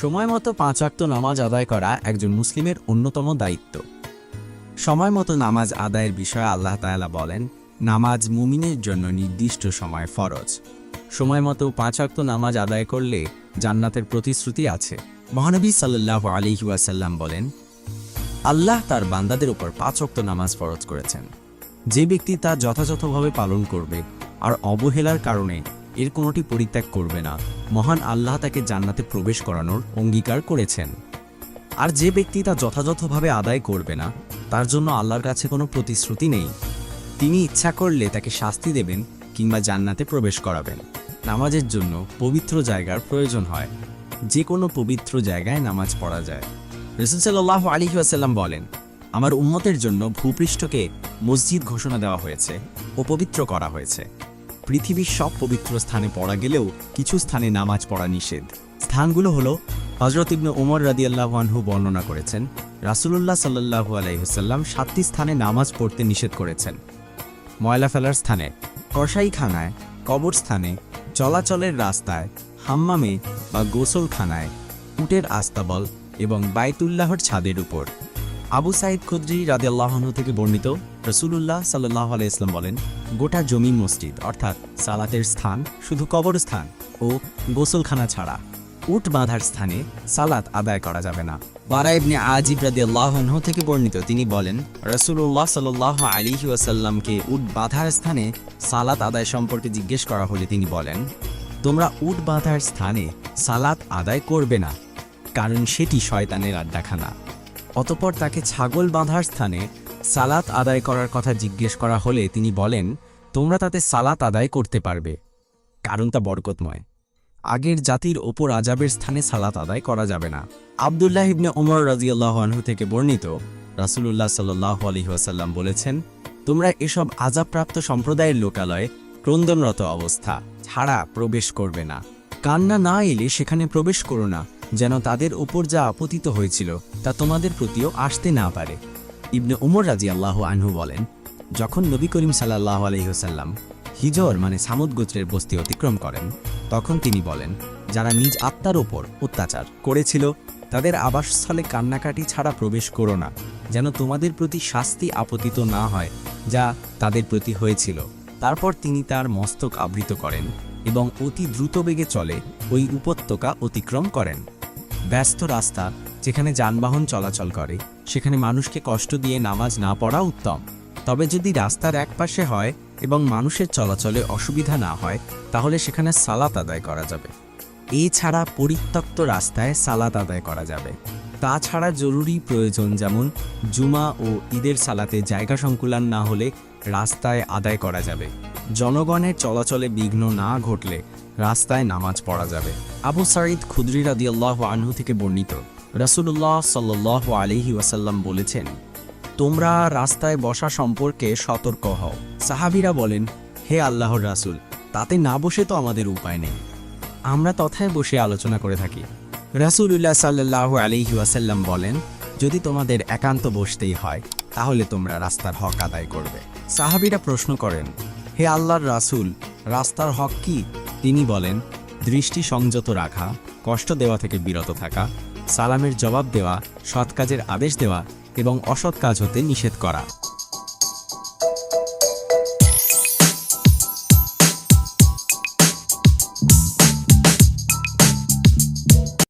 সময় মতো পাঁচ ওয়াক্ত নামাজ আদায় করা একজন মুসলিমের অন্যতম দায়িত্ব। সময় মতো নামাজ আদায়ের বিষয়ে আল্লাহ তাআলা বলেন, নামাজ মুমিনের জন্য নির্দিষ্ট সময় ফরজ। সময় মতো পাঁচ ওয়াক্ত নামাজ আদায় করলে জান্নাতের প্রতিশ্রুতি আছে। মহানবী সাল্লাহ আলিহি ওয়াসাল্লাম বলেন, আল্লাহ তার বান্দাদের উপর পাঁচ ওয়াক্ত নামাজ ফরজ করেছেন। যে ব্যক্তি তা যথাযথভাবে পালন করবে আর অবহেলার কারণে এর কোনোটি পরিত্যাগ করবে না মহান আল্লাহ তাকে জান্নাতে প্রবেশ করানোর অঙ্গীকার করেছেন। আর যে ব্যক্তি তা যথাযথভাবে আদায় করবে না, তার জন্য আল্লাহর কাছে কোনো প্রতিশ্রুতি নেই। তিনি ইচ্ছা করলে তাকে শাস্তি দেবেন কিংবা জান্নাতে প্রবেশ করাবেন। নামাজের জন্য পবিত্র জায়গার প্রয়োজন হয়। যে কোনো পবিত্র জায়গায় নামাজ পড়া যায়। রসুল সাল্লাহ আলী আসাল্লাম বলেন, আমার উম্মতের জন্য ভূপৃষ্ঠকে মসজিদ ঘোষণা দেওয়া হয়েছে ও পবিত্র করা হয়েছে। পৃথিবীর সব পবিত্র স্থানে পড়া গেলেও কিছু স্থানে নামাজ পড়া নিষেধ। স্থানগুলো হলো হজরত ইবনে ওমর রাদিয়াল্লাহু আনহু বর্ণনা করেছেন, রাসূলুল্লাহ সাল্লাল্লাহু আলাইহি সাতটি স্থানে নামাজ পড়তে নিষেধ করেছেন। ময়লা ফেলার স্থানে, কসাইখানায়, কবরস্থানে, চলাচলের রাস্তায়, হাম্মামে বা গোসলখানায়, উটের আস্তাবল এবং বাইতুল্লাহর ছাদের উপর। আবু সাইদ খুদ্রি রাদিয়াল্লাহনু থেকে বর্ণিত রসুলুল্লাহ সাল্লাহ আলাইসলাম বলেন, গোটা জমি মসজিদ, অর্থাৎ সালাতের স্থান শুধু কবরস্থান ও গোসলখানা ছাড়া। উট বাঁধার স্থানে সালাত আদায় করা যাবে না। বারা ইবনে আজিব রাদিয়াল্লাহু থেকে বর্ণিত তিনি বলেন রসুল্লাহ সাল্লাহ আলিহি ওয়াসাল্লামকে উট বাঁধার স্থানে সালাত আদায় সম্পর্কে জিজ্ঞেস করা হলে তিনি বলেন, তোমরা উট বাঁধার স্থানে সালাত আদায় করবে না, কারণ সেটি শয়তানের আড্ডাখানা। অতপর তাকে ছাগল বাঁধার স্থানে সালাত আদায় করার কথা জিজ্ঞেস করা হলে তিনি বলেন, তোমরা তাতে সালাত আদায় করতে পারবে। কারণ তা বরকতময়। আগের জাতির ওপর আজাবের স্থানে সালাত আদায় করা যাবে না। আবদুল্লাহ ইবনে ওমর রাজিয়াল্লাহ আনহু থেকে বর্ণিত রাসূলুল্লাহ সাল্লাহ আলহি ওয়াসাল্লাম বলেছেন, তোমরা এসব আজাবপ্রাপ্ত সম্প্রদায়ের লোকালয়ে ক্রন্দনরত অবস্থা ছাড়া প্রবেশ করবে না। কান্না না এলে সেখানে প্রবেশ করো না। যেন তাদের ওপর যা আপতিত হয়েছিল তা তোমাদের প্রতিও আসতে না পারে। ইবনে উমর রাজি আল্লাহ আনহু বলেন, যখন নবী করিম সাল্লাহ আলহিহসাল্লাম হিজর মানে সামুদ গোত্রের বস্তি অতিক্রম করেন, তখন তিনি বলেন, যারা নিজ আত্মার ওপর অত্যাচার করেছিল, তাদের আবাসস্থলে কান্নাকাটি ছাড়া প্রবেশ করো না, যেন তোমাদের প্রতি শাস্তি আপতিত না হয়, যা তাদের প্রতি হয়েছিল। তারপর তিনি তার মস্তক আবৃত করেন এবং অতি দ্রুত বেগে চলে ওই উপত্যকা অতিক্রম করেন। ব্যস্ত রাস্তা যেখানে যানবাহন চলাচল করে, সেখানে মানুষকে কষ্ট দিয়ে নামাজ না পড়া উত্তম। তবে যদি রাস্তার একপাশে হয় এবং মানুষের চলাচলে অসুবিধা না হয়, তাহলে সেখানে সালাত আদায় করা যাবে। এছাড়া পরিত্যক্ত রাস্তায় সালাত আদায় করা যাবে। তাছাড়া জরুরি প্রয়োজন যেমন জুমা ও ঈদের সালাতে জায়গা সংকুলান না হলে রাস্তায় আদায় করা যাবে। জনগণের চলাচলে বিঘ্ন না ঘটলে রাস্তায় নামাজ পড়া যাবে। আবু সাঈদ খুদরি রাদিয়াল্লাহু আনহু থেকে বর্ণিত, রাসূলুল্লাহ সাল্লাল্লাহু আলাইহি ওয়াসাল্লাম বলেছেন, তোমরা রাস্তায় বসা সম্পর্কে সতর্ক হও। সাহাবীরা বলেন, হে আল্লাহর রাসূল, তাতে না বসে তো আমাদের উপায় নেই। আমরা তথায় বসে আলোচনা করে থাকি। রাসূলুল্লাহ সাল্লাল্লাহু আলাইহি ওয়াসাল্লাম বলেন, যদি তোমাদের একান্ত বসতেই হয়, তাহলে তোমরা রাস্তার হক আদায় করবে। সাহাবীরা প্রশ্ন করেন, হে আল্লাহর রাসূল, রাস্তার হক কি? তিনি বলেন, দৃষ্টি সংযত রাখা, কষ্ট দেওয়া থেকে বিরত থাকা, সালামের জবাব দেওয়া, সৎ কাজের আদেশ দেওয়া এবং অসৎ কাজ হতে নিষেধ করা।